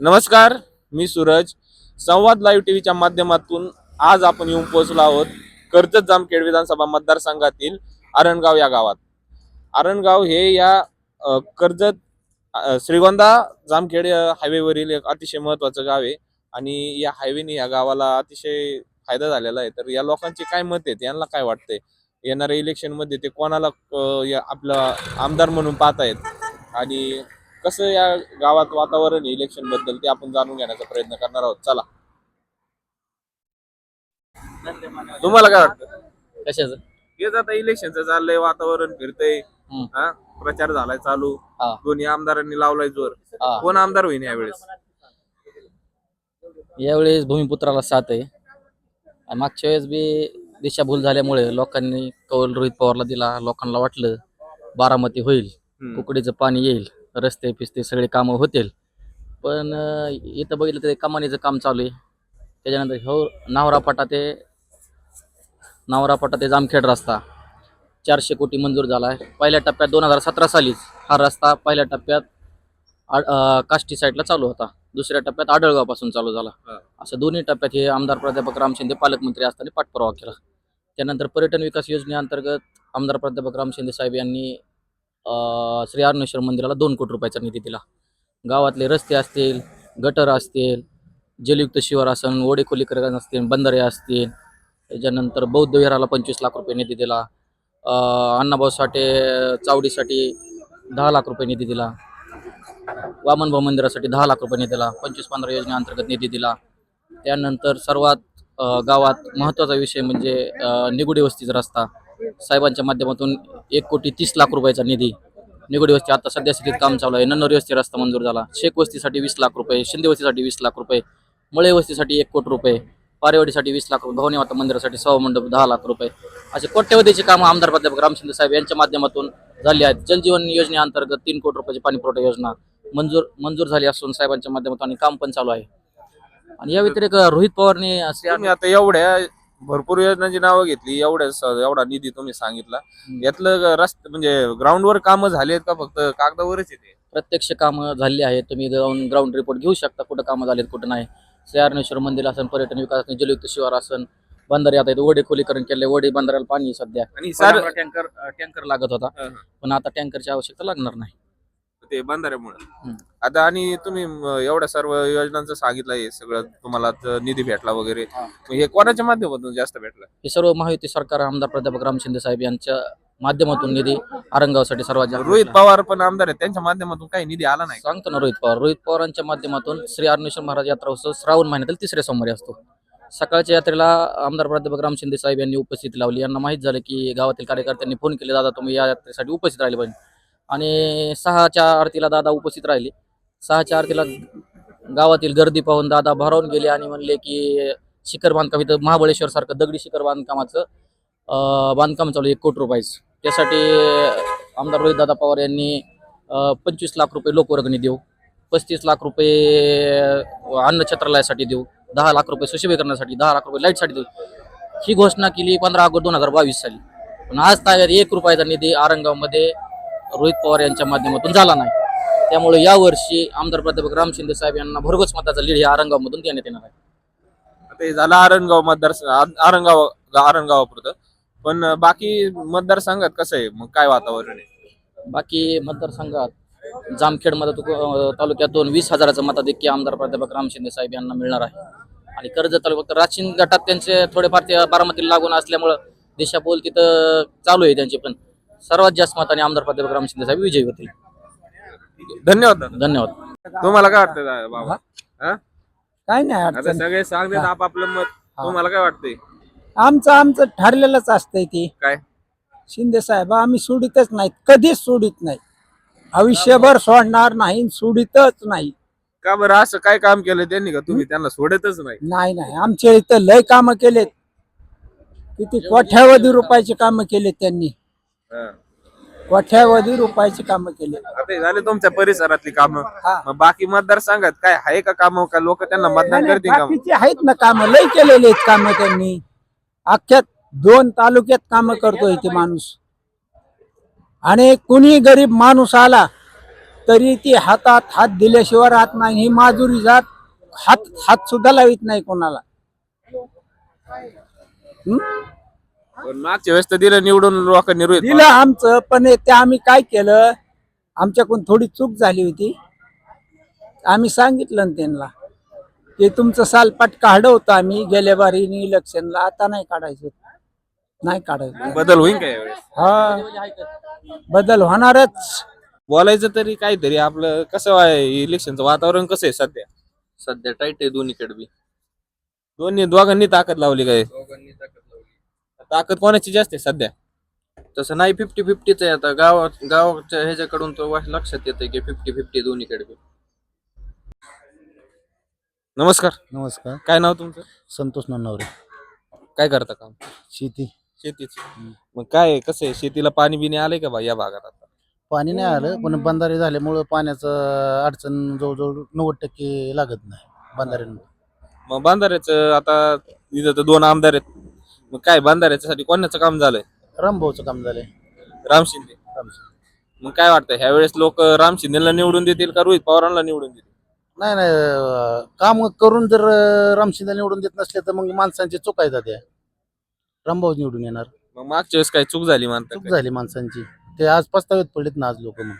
नमस्कार मी सूरज. संवाद लाईव्ह टीव्हीच्या माध्यमातून आज आपण येऊन पोहोचलो आहोत कर्जत जामखेड विधानसभा मतदारसंघातील आरणगाव या गावात. आरणगाव हे या कर्जत श्रीगोंदा जामखेड हायवेवरील एक अतिशय महत्वाचं गाव आहे. आणि या हायवेने या गावाला अतिशय फायदा झालेला आहे. तर या लोकांचे काय मत आहेत? यांना काय वाटतंय? येणाऱ्या इलेक्शनमध्ये ते कोणाला आपलं आपला आमदार म्हणून पाहतायत? आणि कसं या गावात वातावरण इलेक्शनबद्दल ते आपण जाणून घेण्याचा प्रयत्न करणार आहोत. चला. तुम्हाला काय वाटतं? कशाच? हेच आता इलेक्शनचं चाललंय वातावरण फिरतंय. हा? प्रचार झालाय चालू. हा. दोन्ही आमदारांनी लावलाय जोर. हा. कोण आमदार होईल यावेळेस? यावेळेस भूमिपुत्राला साथ आहे. आणि मागच्या वेळेस बी दिशाभूल झाल्यामुळे लोकांनी कौल रोहित पवारला दिला. लोकांना वाटलं बारामती होईल. हम्म. कुकडीचं पाणी येईल. रस्ते पिस्ते सगळे कामं होतील. पण इथं बघितलं तर कमानीचं काम चालू आहे. त्याच्यानंतर हो नावरापाटा ते नावरापाटा ते जामखेड रस्ता. चारशे कोटी मंजूर झाला आहे पहिल्या टप्प्यात दोन हजार सतरा सालीच हा रस्ता पहिल्या टप्प्यात काष्टी साईडला चालू होता. दुसऱ्या टप्प्यात आडळगावपासून चालू झाला. असं दोन्ही टप्प्यात हे आमदार प्राध्यापक राम शिंदे पालकमंत्री असताना पाठपुरावा केला. त्यानंतर पर्यटन विकास योजनेअंतर्गत आमदार प्राध्यापक राम शिंदे साहेब यांनी श्री अरुणेश्वर मंदिराला दोन कोटी रुपयाचा निधी दिला. गावातले रस्ते असतील गटर असतील जलयुक्त शिवार असेल ओढे खोलीकरण असतील बंधारे असतील त्याच्यानंतर बौद्ध विहाराला पंचवीस लाख रुपये निधी दिला. अण्णाभाऊ साठे चावडीसाठी दहा लाख रुपये निधी दिला. वामनभाऊ मंदिरासाठी दहा लाख रुपये निधी दिला. पंचवीस पंधरा योजनेअंतर्गत निधी दिला. त्यानंतर सर्वात गावात महत्त्वाचा विषय म्हणजे निगुडी वस्तीचा रस्ता. साहेबांच्या माध्यमातून एक कोटी तीस लाख रुपयाचा निधी निगडी वस्ती आता सध्या स्थितीत काम चालू आहे. नन्नोरी वस्ती रस्ता मंजूर झाला. शेख वस्तीसाठी वीस लाख रुपये शिंदे वस्तीसाठी वीस लाख रुपये मळे वस्तीसाठी एक कोटी रुपये पारेवाडीसाठी वीस लाख रुपये भवानी माता मंदिरासाठी सहा मंडप दहा लाख रुपये. असे कोट्यवधीचे कामं आमदार प्राध्यापक राम साहेब यांच्या माध्यमातून झाली आहेत. जलजीवन योजनेअंतर्गत तीन कोटी रुपयाची पाणीपुरवठा योजना मंजूर मंजूर झाली असून साहेबांच्या माध्यमातून आणि काम पण चालू आहे. आणि या व्यतिरिक्त रोहित पवारने आता एवढ्या भरपूर योजनांची नावं घेतली एवढ्या स- एवढा निधी तुम्ही सांगितला. यातलं रस्ते म्हणजे ग्राउंडवर कामं झाली आहेत का? फक्त कागदावरच येते प्रत्यक्ष कामं झाली आहेत. तुम्ही जाऊन ग्राउंड रिपोर्ट घेऊ शकता कुठं कामं झालीत कुठं नाही. श्रेयारणेश्वर मंदिर असेल पर्यटन विकास असेल जलयुक्त शिवार असेल बंधारे आता इथं ओढे खोलीकरण केले ओढे बंधाऱ्याला पाणी आहे सध्या. आणि सर टँकर टँकर लागत होता. हा, हा. पण आता टँकरची आवश्यकता लागणार नाही. ते बंधाऱ्यामुळे. आता आणि तुम्ही म, एवढ्या सर्व योजनांचं सांगितलं हे सगळं तुम्हाला त- निधी भेटला वगैरे. हा. मग हे कोणाच्या माध्यमातून जास्त भेटला? हे सर्व महायुती सरकार आमदार प्राध्यापक राम शिंदे साहेब यांच्या माध्यमातून निधी आरंगावसाठी सर्वात जास्त रोहित पवार पण आमदार आहेत त्यांच्या माध्यमातून काही निधी आला नाही. सांगतो ना रोहित पवार. रोहित पवारांच्या माध्यमातून श्री अर्णेश्वर महाराज यात्रा उत्सव श्रावण महिन्यातील तिसऱ्या सोमवारी असतो. सकाळच्या यात्रेला आमदार प्राध्यापक राम शिंदे साहेब यांनी उपस्थिती लावली. यांना माहीत झालं की गावातील कार्यकर्त्यांनी फोन केले दादा तुम्ही या यात्रेसाठी उपस्थित राहिले पाहिजे. आणि सहाच्या आरतीला दादा उपस्थित राहिले. सहाच्या आरतीला गावातील गर्दी पाहून दादा भारावून गेले आणि म्हणले की शिखर बांधकाम इथं महाबळेश्वर सारखं दगडी शिखर बांधकामाचं बांधकाम चालू आहे एक कोटी रुपयाचं. त्यासाठी आमदार रोहित दादा पवार यांनी पंचवीस लाख रुपये लोकवर्गणी देऊ पस्तीस लाख रुपये अन्न छत्रालयासाठी देऊ दहा लाख रुपये सुशोभीकरणासाठी दहा लाख रुपये लाईटसाठी देऊ. ही घोषणा केली पंधरा ऑगस्ट दोन हजार बावीस साली. पण आज ताब्यात एक रुपयाचा निधी औरंगाबादमध्ये रोहित पवार यांच्या माध्यमातून झाला नाही. त्यामुळे यावर्षी आमदार प्राध्यापक राम शिंदे साहेब यांना भरघोस मताचा लीड या आरंगावमधून देण्यात येणार आहे. हे झालं आरणगाव मतदार आरणगाव आरणगावापुरतं पण बाकी मतदारसंघात कसं आहे? मग काय वातावरण आहे? बाकी मतदारसंघात जामखेडमध्ये तालुक्यातून वीस हजाराचं मताधिक्य आमदार प्राध्यापक राम शिंदे साहेब यांना मिळणार आहे. आणि कर्जत तालुक्यात राशीन गटात त्यांचे थोडेफार ते बारामतीला लागून असल्यामुळं दिशाभूल तिथं चालू आहे त्यांचे पण. सर्वात जास्त मताने आमदार प्राध्यापक राम शिंदे साहेब विजयी होतील. धन्यवाद दादा. धन्यवाद. तुम्हाला काय वाटतं दा- बाबा? हा? काय नाही आता अडचण. सगळे सांगतात आपापलं मत. तुम्हाला काय वाटतंय? आमचं आमचं ठरलेलंच असतंय ती. काय? शिंदे साहेब आम्ही सोडितच नाहीत. कधीच सोडित नाही आयुष्यभर सोडणार नाही सोडितच नाही. का बरं? असं काय काम केलं त्यांनी का तुम्ही? त्यांना सोडतच नाही. नाही नाही. आमच्या इथं लय कामं केलेत. किती कोट्यावधी रुपयाची कामं केलेत त्यांनी. कोट्यावधी रुपयाची कामं केली. आता हे झाले तुमच्या परिसरातली कामं. हा. बाकी मतदारसंघात काय आहे का काम? का लोक त्यांना मतदान करतील का? बाकीचे आहेत ना कामं. लय केलेले आहेत कामं त्यांनी. अख्ख्या दोन तालुक्यात कामं करतोय ते माणूस. आणि कुणी गरीब माणूस आला तरी ती हातात हात दिल्याशिवाय राहत नाही. ही माजुरी जात हात हात सुद्धा लावित नाही कोणाला. हं? पण मागच्या वेळेस तर दिलं निवडून लोकांनी रोहित दिलं आमचं पण ते आम्ही काय केलं आमच्याकडून थोडी चूक झाली होती. आम्ही सांगितलं ना त्यांना की तुमचं सालपाट काढलं होतं आम्ही गेल्या बारी इलेक्शनला आता नाही काढायचं. नाही काढायचं. बदल होईल का यावेळेस? हा बदल होणारच. बोलायचं तरी काहीतरी आपलं कसं आहे इलेक्शनचं वातावरण कसं आहे सध्या? सध्या टाईट आहे दोन्हीकडे बी. दोन्ही दोघांनी ताकद लावली काय? ताकद कोणाची जास्त आहे सध्या? तसं नाही फिफ्टी फिफ्टीच आहे आता. गावात गावाच्या ह्याच्याकडून तो वाट लक्षात येते की फिफ्टी फिफ्टी दोन्हीकडे बी. नमस्कार. नमस्कार. काय नाव तुमचं? संतोष नन्नावरे. काय करता काम? शेती. शेतीच. मग काय आहे, कसं आहे? शेतीला पाणी बिणी आलंय का बा या भागात आता? पाणी नाही आलं पण बंधारे झाल्यामुळं पाण्याचं अडचण जवळजवळ नव्वद टक्के लागत नाही बंधाऱ्यांमुळे. मग बांधाऱ्याचं आता इथं तर दोन आमदार आहेत. मग काय बांधाऱ्याच्यासाठी कोणाचं काम झालंय? रामभाऊचं काम झालंय. राम शिंदे. मग काय वाटतं ह्या वेळेस लोक राम शिंदेला निवडून देतील का रोहित पवारांना निवडून देतील? नाही नाही अं, काम करून जर अं, रामशिंदा निवडून देत नसले तर मग माणसांची चूक आहे त्या रामभाऊ निवडून येणार. मग मागच्या वेळेस काय चूक झाली चूक झाली माणसांची. ते आज पस्तावीत पडलेत ना आज लोक मग.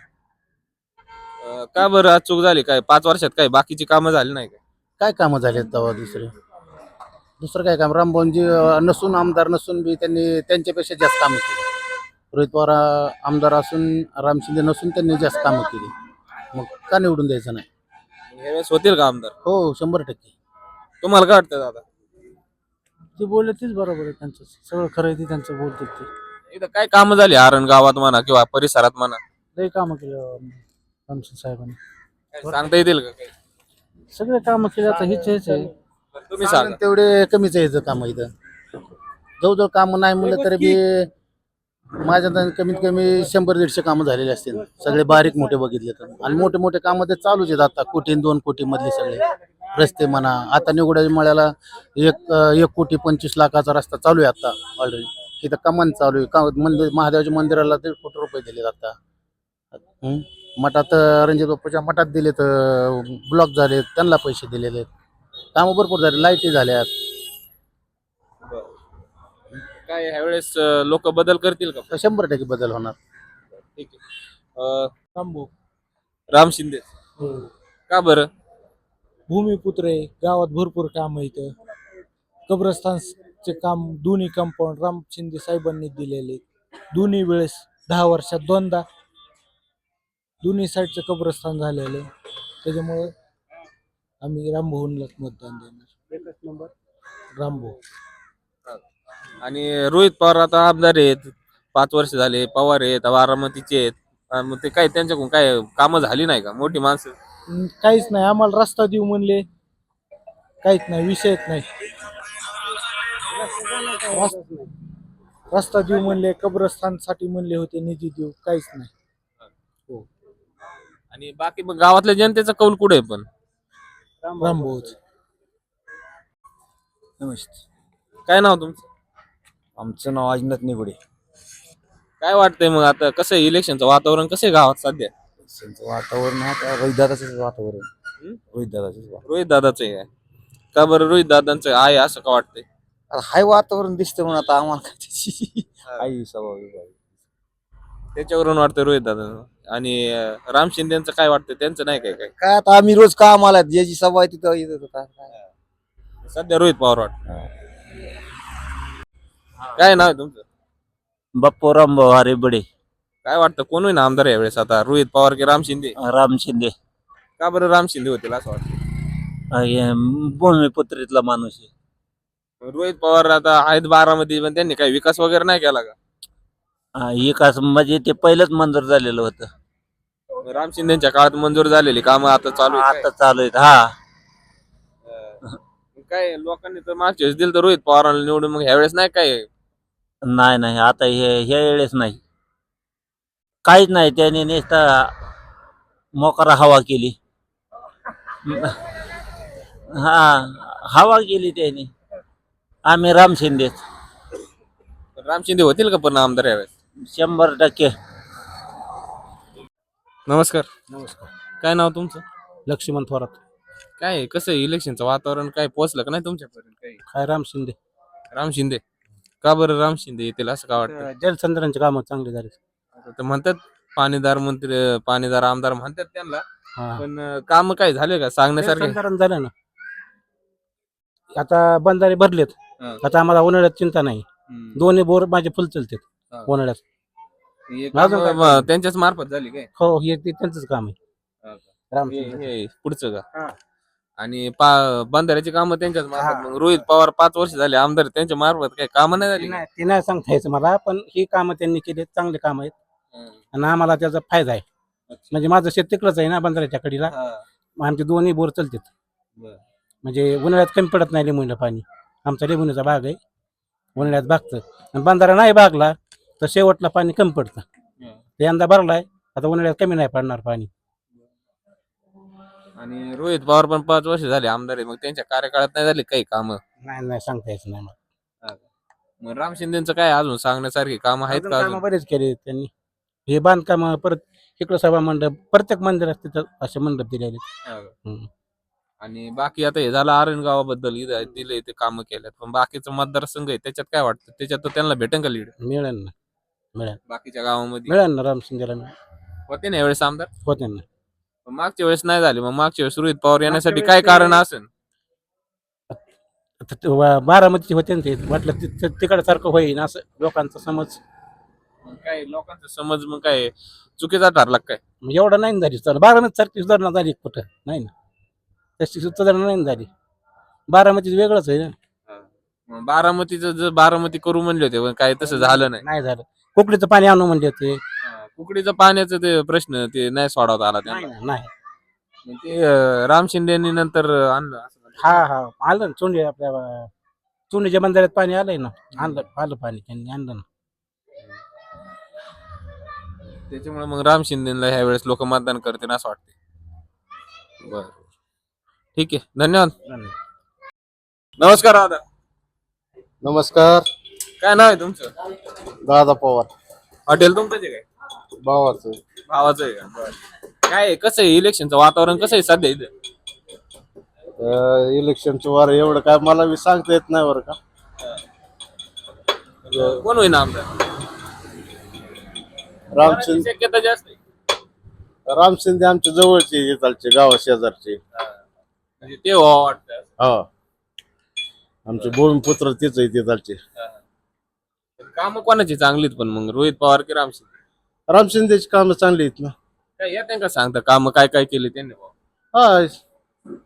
का बरं आज चूक झाली? काय पाच वर्षात काय बाकीची कामं झाली नाही काय? कामं झालेत तेव्हा दुसरे? दुसरं काय काम? रामभाऊंजी नसून आमदार नसून बी त्यांनी त्यांच्यापेक्षा जास्त कामं केली. रोहित पवार आमदार असून रामशिंदे नसून त्यांनी जास्त कामं केली. मग का निवडून द्यायचं नाही? होतील का आमदार? हो शंभर टक्के. तुम्हाला काय वाटतं दादा? ते बोलले तेच बरोबर आहे त्यांचं. सगळं खरं आहे ते त्यांचं बोलतात ते. इथं काय कामं झाली? आरण गावात म्हणा किंवा परिसरात म्हणा. लई कामं केलं रामसिंग साहेबांनी. काय सांगता येतील का काही? सगळे कामं केले आता हेच हेच आहे. तुम्ही सांगा सांगा तेवढे कमीच इथं कामं इथं. जवळजवळ कामं नाही म्हणलं तरी बी माझ्या अंदाजाने कमीत कमी शंभर दीडशे कामं झालेले असतील. सगळे बारीक मोठे बघितले तर. आणि मोठे मोठे कामं ते चालूच आहेत आता. कोटी आणि दोन कोटी मधले सगळे. रस्ते म्हणा. आता निवडाच्या मळ्याला एक एक कोटी पंचवीस लाखाचा रस्ता चालू आहे आता ऑलरेडी इथं कमान चालू आहे. का मंदिर महादेवाच्या मंदिराला दीड कोटी रुपये दिलेत आता. हं? मठात रणजित बाप्पाच्या मठात दिलेत ब्लॉक झालेत त्यांना पैसे दिलेले आहेत. कामं भरपूर झाले लाईटी झाल्यात. काय ह्या वेळेस लोक बदल करतील का? शंभर टक्के बदल होणार. ठीक आहे. अं, रामभाऊ राम शिंदे. का बरं? भूमिपुत्र आहे गावात भरपूर काम आहे इथं. कब्रस्तानचे काम दोन्ही कंपाऊंड राम शिंदे साहेबांनी दिलेले दोन्ही वेळेस दहा वर्षात दोनदा दोन्ही साईडचं कब्रस्तान झालेलं आहे. त्याच्यामुळे आम्ही रामभाऊंलाच मतदान देणार. एकच नंबर रामभाऊ. आणि रोहित पवार आता आमदार आहेत. पाच वर्ष झाले पवार आहेत बारामतीचे आहेत. अं, मग ते काय त्यांच्याकडून काय कामं झाली नाही का? मोठी माणसं. हम्म, काहीच नाही. आम्हाला रस्ता देऊ म्हणले. काहीच नाही. विषयच नाही. रस- रस्ता देऊ म्हणले कब्रस्तानसाठी म्हणले होते निधी देऊ. काहीच नाही. आणि बाकी मग गावातल्या जनतेचा कौल कुठे आहे पण? रामभाऊच नमस्ते. काय नाव तुमचं? आमचं नाव अजनाथ निगुडे. काय वाटतंय मग आता कसं आहे इलेक्शनचं वातावरण कसं आहे गावात सध्या? वातावरण आता रोहितदादाच वातावरण. हं? रोहितदादाच रोहित दादाचं आहे का बरं रोहित दादांचं आहे असं का वाटतंय? हाय वातावरण दिसतं म्हणून आता आम्हाला काय त्याची आई आहे. त्याच्यावरून वाटतं रोहित दादा. आणि राम शिंदेचं काय वाटतं? त्यांचं नाही काय काय? काय आता आम्ही रोज कामाला ज्याची सभा आहे तिथं येत होतो. सध्या रोहित पवार वाटत. काय नाव आहे तुमचं? बाप्पूराम बहारे बडे काय वाटतं? कोण होईन आमदार यावेळेस आता? रोहित पवार की राम शिंदे? राम शिंदे. का बरं राम शिंदे होतील असं वाटतं? हे भूमिपुत्रीतला माणूस आहे. रोहित पवार आता आहेत बारामती पण त्यांनी काही विकास वगैरे नाही केला का? हा, विकास म्हणजे ते पहिलंच मंजूर झालेलं होतं. राम शिंदेच्या काळात मंजूर झालेली कामं आता चालू आहेत आता चालू आहेत हा. काय? काय लोकांनी तर मागच्या वेळेस दिलं तर रोहित पवारांना निवडून मग ह्यावेळेस नाही काय? नाही नाही आता हे ह्या वेळेस नाही. काहीच नाही त्याने नुसता मोकरा हवा केली. हा हवा केली त्याने. आम्ही राम शिंदेच. राम शिंदे होतील का पण आमदार यावेळेस शंभर टक्के. नमस्कार. नमस्कार. काय नाव तुमचं? लक्ष्मण थोरात. काय आहे? कसं आहे इलेक्शनचं वातावरण? काय पोहोचलं का नाही तुमच्यापर्यंत काही? काय राम शिंदे. राम शिंदे. का बरं राम शिंदे येतील असं का वाटतं? जलसंधारणचे काम चांगले झाले. तर म्हणतात पाणीदार मंत्री पाणीदार आमदार म्हणतात त्यांना. हा. पण काम काय झाले का सांगण्यासारखे? जलसंधारण झालं ना. आता बंधारे भरलेत. हा. आता आम्हाला उन्हाळ्यात चिंता नाही. दोन्ही बोर माझे फुल चालतात हा. उन्हाळ्यात हे अजून कामं काय म- काम? त्यांच्याच मार्फत झाली काय हो हे ते त्यांचंच काम आहे हा हे-. हे पुढचं का हा. आणि पा बंधाऱ्याची कामं त्यांच्याच मार्फत. मग रोहित पवार पाच वर्ष झाले आमदार त्यांच्या मार्फत काही कामं नाही झाली ते का? नाही ते नाही सांगता यायचं मला पण ही कामं त्यांनी केली चांगले काम आहेत. आणि आम्हाला त्याचा फायदा आहे म्हणजे माझं शेत तिकडंच आहे ना बंधाऱ्याच्या कडीला हा. मग आमचे दोन्ही बोर चालतात बरं. म्हणजे उन्हाळ्यात कमी पडत नाही लिंबूला पाणी आमचा लिंबूचा बाग आहे उन्हाळ्यात भागतं आणि बंधारा नाही भागला तर शेवटला पाणी कमी पडतं. यंदा भरलाय आता उन्हाळ्यात कमी नाही पडणार पाणी. आणि रोहित पवार पण पाच वर्ष झाले आमदार आहे मग त्यांच्या कार्यकाळात नाही झाली काही कामं? नाही नाही सांगता यायचं नाही मला. मग राम शिंदेचं काय अजून सांगण्यासारखी कामं आहेत अजून का कामं अजून? बरेच केले त्यांनी. हे बांधकाम परत इकडं सभा मंडप प्रत्येक मंदिरात तिथं असे मंडप दिलेले? हम्म. आणि बाकी आता हे झालं आरण गावाबद्दल इथं दिले ते कामं केल्यात पण बाकीचं मतदारसंघ आहे त्याच्यात काय वाटतं? त्याच्यात तर त्यांना भेटेन का लीड? मिळेल ना. मिळेल. बाकीच्या गावामध्ये? मिळेल ना राम शिंदेला मिळेल. होते ना यावेळेस आमदार? होते ना. पण मागच्या वेळेस नाही झाले मग मागच्या वेळेस रोहित पवार येण्यासाठी काय कारण असेल? आता ते वा- बारामतीचे होते ना ते वाटलं ति- ति- तिकडं सारखं होईन असं लोकांचा समज. मग काय लोकांचा समज मग काय चुकीचा ठरला का काय? मग एवढं नाही ना झाली. तर बारामती सारखी सुधारणा झाली कुठं? नाही ना. तशी सुधारणा नाही ना झाली. बारामतीच वेगळंच आहे ना. मग बारामतीचं जर बारामती करू म्हणले होते पण काय तसं झालं नाही. नाही झालं. कुकडीचं पाणी आणू म्हणले होते. हा, कुकडीचं पाण्याचं ते प्रश्न ते नाही सोडवता आला त्यांना. ना, नाही. मग ते अं, राम शिंदेनी नंतर आणलं असं म्हणतात. हा हा. आलं ना चोंडी आपल्या अं, चोंडीच्या बंधाऱ्यात पाणी आलंय ना. आणलं आलं पाणी त्यांनी आणलं ना. त्याच्यामुळे मग राम शिंदेला ह्या वेळेस लोक मतदान करतील असं वाटते बर. ठीक आहे. धन्यवाद. नमस्कार दादा. नमस्कार. काय नाव आहे तुमचं? दादा पवार. हॉटेल तुमचं आहे काय? भावाचं भावाचं आहे का? बरं. काय आहे? कसं आहे इलेक्शनचं वातावरण? कसं आहे सध्या इथं? इलेक्शनचं वार एवढं काय मला बी सांगता येत नाही बरं का. कोण होईना आमदार? राम शिंदे. शक्यता जास्त आहे. राम शिंदे आमच्या जवळचे येतालचे गावा शेजारचे म्हणजे ते व्हावं वाटतं हा. आमचे भूमिपुत्र तेच आहे येतालचे काम कोणाची चांगलीत पण मग? रोहित पवार की राम शिंदे? राम शिंदेची कामं चांगली आहेत ना. काय येते का सांगता? काम काय काय केले त्यांनी बुवा? हा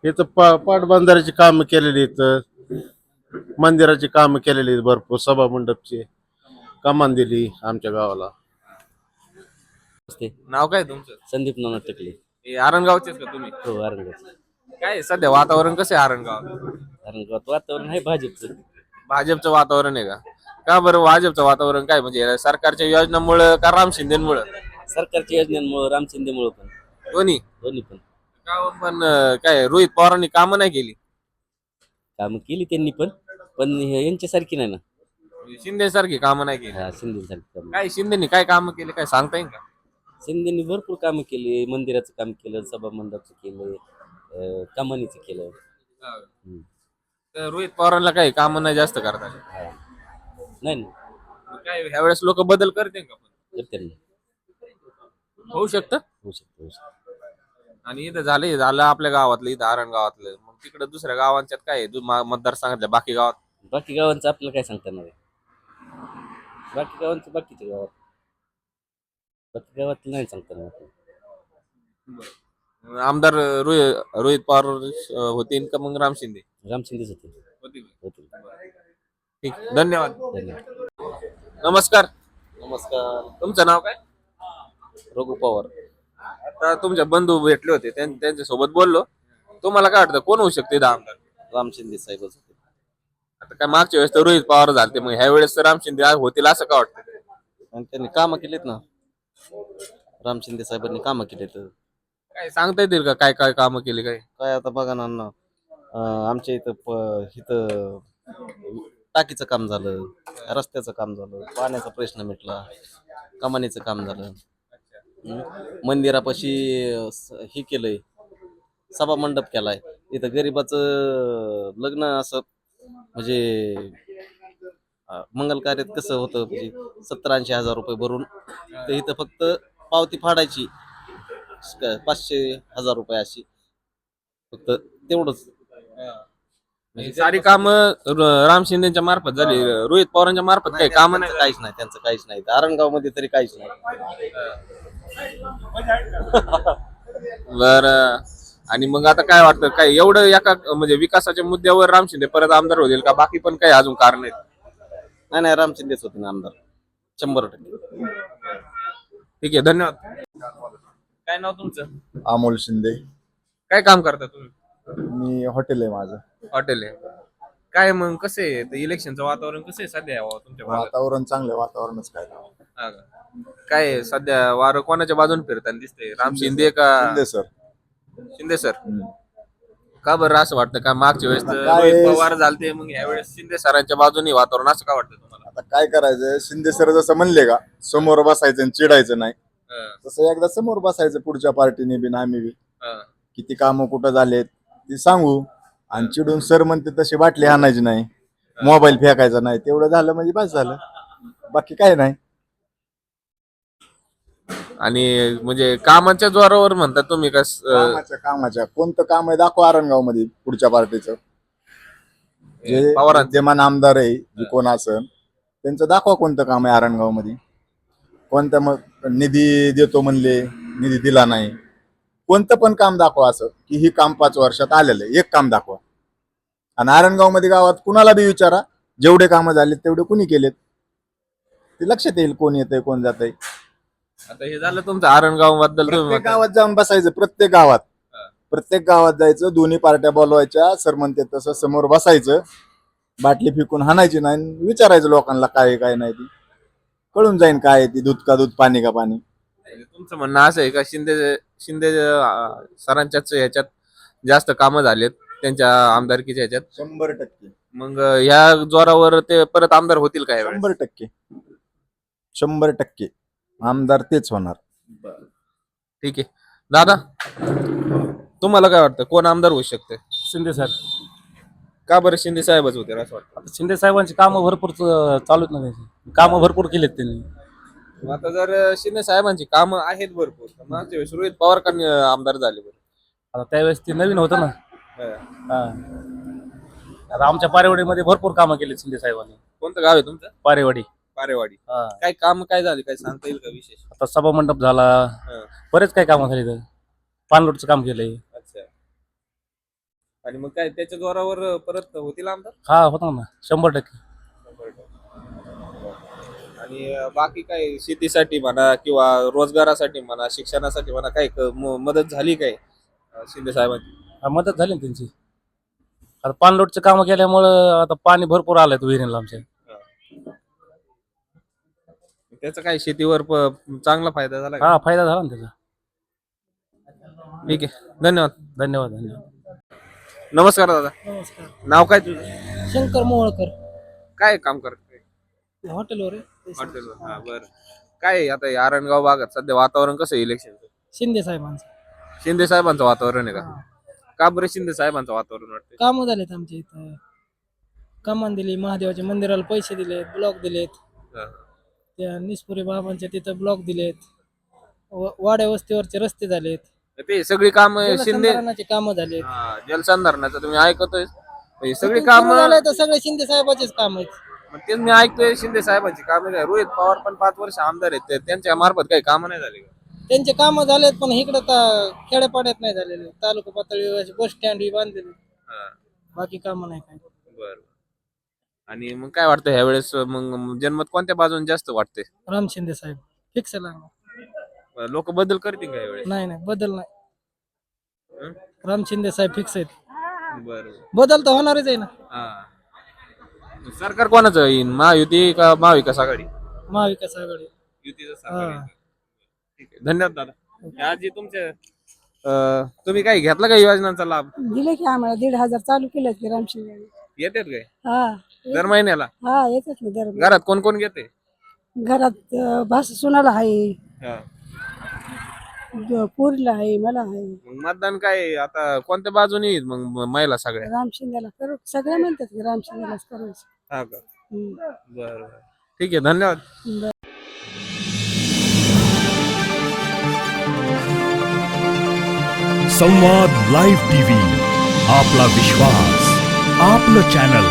इथं पा पाटबंधाऱ्याची कामं केलेली आहेत. मंदिराची कामं केलेली आहेत भरपूर सभा मंडपची. कमान दिली आमच्या गावाला. नाव काय तुमचं? संदीप नाना टेकले. हे आरणगावचेच का तुम्ही? हो काय सध्या वातावरण कसं आहे आरणगाव? आरंगात वातावरण आहे भाजपचं. भाजपचं वातावरण आहे का? का बरं भाजपचं वातावरण काय? म्हणजे सरकारच्या योजनामुळं का राम शिंदेमुळं? सरकारच्या योजनांमुळे राम शिंदेमुळे पण. दोन्ही? दोन्ही पण. का हो, पण अं, काय रोहित पवारांनी कामं नाही केली? कामं केली त्यांनी पण पण हे यांच्यासारखी नाही ना. शिंदे सारखी कामं नाही केली. हा शिंदेसारखी कामं. काय शिंदेनी काय कामं केली? काय सांगता येईल का? शिंदेनी भरपूर कामं केली मंदिराचं काम केलं सभा मंडपचं केलं अं, कमानीचं केलं. तर रोहित पवारांना काही कामं नाही जास्त करता? आली. हा. नाही ना मग काय ह्यावेळेस लोक बदल करते का पण? करते ना. होऊ शकतं? होऊ शकतं होऊ शकतं. आणि इथं झालं झालं आपल्या गावातलं इथं आरण गावातलं. मग तिकडे दुसऱ्या गावांच्यात काय आहे? दु- मा- मतदारसंघातल्या बाकी गावात? बाकी गावांचं आपल्याला काय सांगता येणार आहे? बाकी गावांचं बाकीच्या गावात. बाकी गावात नाही सांगता येणार आपल्याला. आमदार रोहित रोहित पवार अं, होतील का मग राम शिंदे? राम शिंदेच होते होते ठीक. धन्यवाद. धन्यवाद नमस्कार. नमस्कार. तुमचं नाव काय? रघु पवार. आता तुमचे बंधू भेटले होते त्यां- त्यांच्यासोबत बोललो. तुम्हाला काय वाटतं कोण होऊ शकते इथं आमदार? राम शिंदे साहेबच होते. आता काय मागच्या वेळेस तर रोहित पवार झालते मग ह्या वेळेस तर राम शिंदे होतील असं का वाटतं? आणि त्यांनी कामं केलीत ना. राम शिंदे साहेबांनी कामं केलीत. काय सांगता येतील का? काय काय कामं केली काय? काय आता बघा ना अण्णा, अं, आमच्या इथं प- इथं टाकीचं काम झालं रस्त्याचं काम झालं पाण्याचा प्रश्न मिटला कमानीचं काम झालं. मंदिरापाशी अं, स- हे केलंय सभा मंडप केलाय. इथं गरिबाचं लग्न असं म्हणजे अं, मंगल कार्यात कसं होतं म्हणजे सत्तर ऐंशी हजार रुपये भरून तर इथं फक्त पावती फाडायची स- पाचशे हजार रुपये अशी फक्त तेवढंच. सारी कामं राम शिंदेच्या मार्फत झाली. रोहित पवारांच्या मार्फत काही काम नाही काहीच नाही त्यांचं काहीच नाही. आरणगावमध्ये तरी काहीच नाही. बर. आणि मग आता काय वाटतं? काय एवढं एका म्हणजे विकासाच्या मुद्द्यावर राम शिंदे परत आमदार होतील का? बाकी पण काही अजून कारण आहेत? नाही नाही राम शिंदेच होते ना आमदार. शंभर टक्के. ठीक आहे धन्यवाद. काय नाव तुमचं? अमोल शिंदे. काय काम करता तुम्ही? मी हॉटेल आहे माझं. हॉटेल आहे. काय मग कसं आहे? ते इलेक्शनचं वातावरण कसं आहे सध्या? यावं तुमच्या भागात? वातावरण चांगलं वातावरणच काय हा का? काय आहे? सध्या वारं कोणाच्या बाजूने फिरताना दिसतंय? राम शिंदे का? शिंदे सर. शिंदे सर. का बरं? असं वाटतं का मागच्या वेळेस तर काय रोहित आहे? पवार झालते मग यावेळेस शिंदे सरांच्या बाजूने वातावरण असं का वाटतं तुम्हाला? आता काय करायचं? शिंदे सर जसं म्हणले का समोर बसायचं आणि चिडायचं नाही. हा, तसं एकदा समोर बसायचं पुढच्या पार्टीने बी आम्ही बी. हा. किती कामं कुठं झालेत? ती सांगू. आणि चिडून सर म्हणते तशी बाटली आणायची नाही. मोबाईल फेकायचा नाही. तेवढं झालं म्हणजे बस झालं. बाकी काय नाही. आणि म्हणजे कामाच्या जोरावर म्हणतात तुम्ही का स- अं, कामाच्या कामाच्या. कोणतं काम आहे दाखवा आरणगावमध्ये पुढच्या पार्टीचं. जे पवारांचं. विद्यमान आमदार आहे जे कोण असन त्यांचं दाखवा कोणतं काम आहे आरणगावमध्ये कोणतं मग निधी देतो म्हणले निधी दिला नाही. कोणतं पण काम दाखवा असं की ही काम पाच वर्षात आलेलं आहे एक काम दाखवा. आणि आरणगावमध्ये गावात कुणाला बी विचारा जेवढे कामं झाले तेवढे कुणी केलेत. ते लक्षात येईल कोण येतंय कोण जातंय. आता हे झालं तुमचं आरणगावबद्दल तुम्ही प्रत्येक म्हणता. गावात जाऊन बसायचं प्रत्येक गावात. हा. प्रत्येक गावात जायचं दोन्ही पार्ट्या बोलवायच्या सर म्हणते तसं समोर बसायचं. बाटली फेकून हाणायची नाही आणि विचारायचं लोकांना काय आहे, काय नाही ती. कळून जाईन काय आहे ती दूध का दूध पाणी का पाणी. म्हणजे तुमचं म्हणणं असं आहे का शिंदे शिंदे अं, सरांच्याच ह्याच्यात जास्त कामं झालेत त्यांच्या आमदारकीच्या ह्याच्यात? शंभर टक्के. मग ह्या जोरावर ते परत आमदार होतील काय शंभर टक्के. शंभर टक्के. आमदार तेच होणार. ठीक आहे. दादा तुम्हाला काय वाटतं कोण आमदार होऊ शकते शिंदे सर का बरं शिंदे साहेबच होते असं वाटतं? आता शिंदे साहेबांची कामं भरपूर च- चालूच ना त्याची. कामं भरपूर केलेत त्यांनी. मग आता जर शिंदे साहेबांची कामं आहेत भरपूर तर मागच्या वेळेस रोहित पवार का नि- आमदार झाले बरं. आता त्यावेळेस ते नवीन होतं ना. हा. हा. आता आमच्या पारेवाडीमध्ये भरपूर कामं केली शिंदे साहेबांनी. कोणतं गाव आहे तुमचं? पारेवाडी. पारेवाडी. हा. काय काम काय झाले? काय सांगता येईल का विशेष? आता सभा मंडप झाला. हा. बरेच काही कामं झाली तर पाणलोटचं काम केलंय. अच्छा. आणि मग काय त्याच्या जोरावर परत होतील आमदार? हा होता ना. शंभर टक्के. आणि बाकी काय शेतीसाठी म्हणा किंवा रोजगारासाठी म्हणा शिक्षणासाठी म्हणा काय क- म- मदत झाली काय अं, शिंदे साहेबांची? हा, मदत झाली ना त्यांची. आता पाणलोटचं कामं केल्यामुळं आता पाणी भरपूर आलंय विहिरीला आमच्या. त्याचा काय शेतीवर प- चांगला फायदा झाला का? हा फायदा झाला ना त्याचा. ठीक आहे. धन्यवाद. धन्यवाद धन्यवाद. नमस्कार दादा. नमस्कार. नाव काय तुझं? शंकर मोहोळकर. काय काम करतोय हॉटेलवर आहे. हा बरं. काय आहे आता या आरणगाव भागात? सध्या वातावरण कसं आहे इलेक्शनचं शिंदे साहेबांचं. शिंदे साहेबांचं वातावरण आहे का? का बरं शिंदे साहेबांचं वातावरण वाटतंय? कामं झालेत आमच्या इथं. कमान दिली महादेवाच्या मंदिराला पैसे दिलेत ब्लॉक दिलेत. हा. त्या निसपुरी बाबांच्या तिथं ब्लॉक दिलेत. व- वाड्या वस्तीवरचे रस्ते झालेत. ते सगळी काम शिंदे जलसंधारणाचे कामं झालेत. हा, जलसंधारणाचं तुम्ही ऐकतोय ही सगळी काम झालंय तर सगळे शिंदे साहेबाचेच काम आहेत. तेच मी ऐकतोय शिंदे साहेबांची कामं काय? रोहित पवार पण पाच वर्ष आमदार आहेत. त्यांच्या मार्फत काही कामं नाही झाली का? त्यांचे कामं झालेत पण इकडं तर खेड्यापाड्यात नाही झालेले. तालुका पातळीवर बस स्टँड बांधलेले. हा, बाकी कामं नाही काय बरं. आणि मग काय वाटतं ह्या वेळेस मग जनमत कोणत्या बाजूने जास्त वाटते? राम शिंदे साहेब. फिक्स लागणार लोक बदल करतील का यावेळेस नाही नाही बदल नाही. हं? राम शिंदे साहेब फिक्स आहेत. बरं. बदल तर होणारच आहे ना. हा. सरकार कोणाचं येईन? महायुती का महाविकास आघाडी? महाविकास आघाडी. युतीचं सरकार. येईल. ठीक आहे. धन्यवाद दादा. आज जे तुमचे अं, तुम्ही काय घेतला का योजनांचा लाभ? दिले की आम्हाला दीड हजार चालू केले की रामशिंग येतात काय? हा. दर महिन्याला? हा येतात ना दर घरात कोण कोण घेते? घरात अं, भास सुनाला आहे. हा. द- पोरीला आहे मला आहे. मग मतदान काय आहे? आता कोणत्या बाजूने येईल मग महिला सगळ्या? राम शिंदेला करू सगळे म्हणतात की राम शिंदेलाच करायचं हा का. बरं बरं ठीक आहे धन्यवाद. संवाद लाईव्ह टीव्ही आपला विश्वास आपलं चॅनल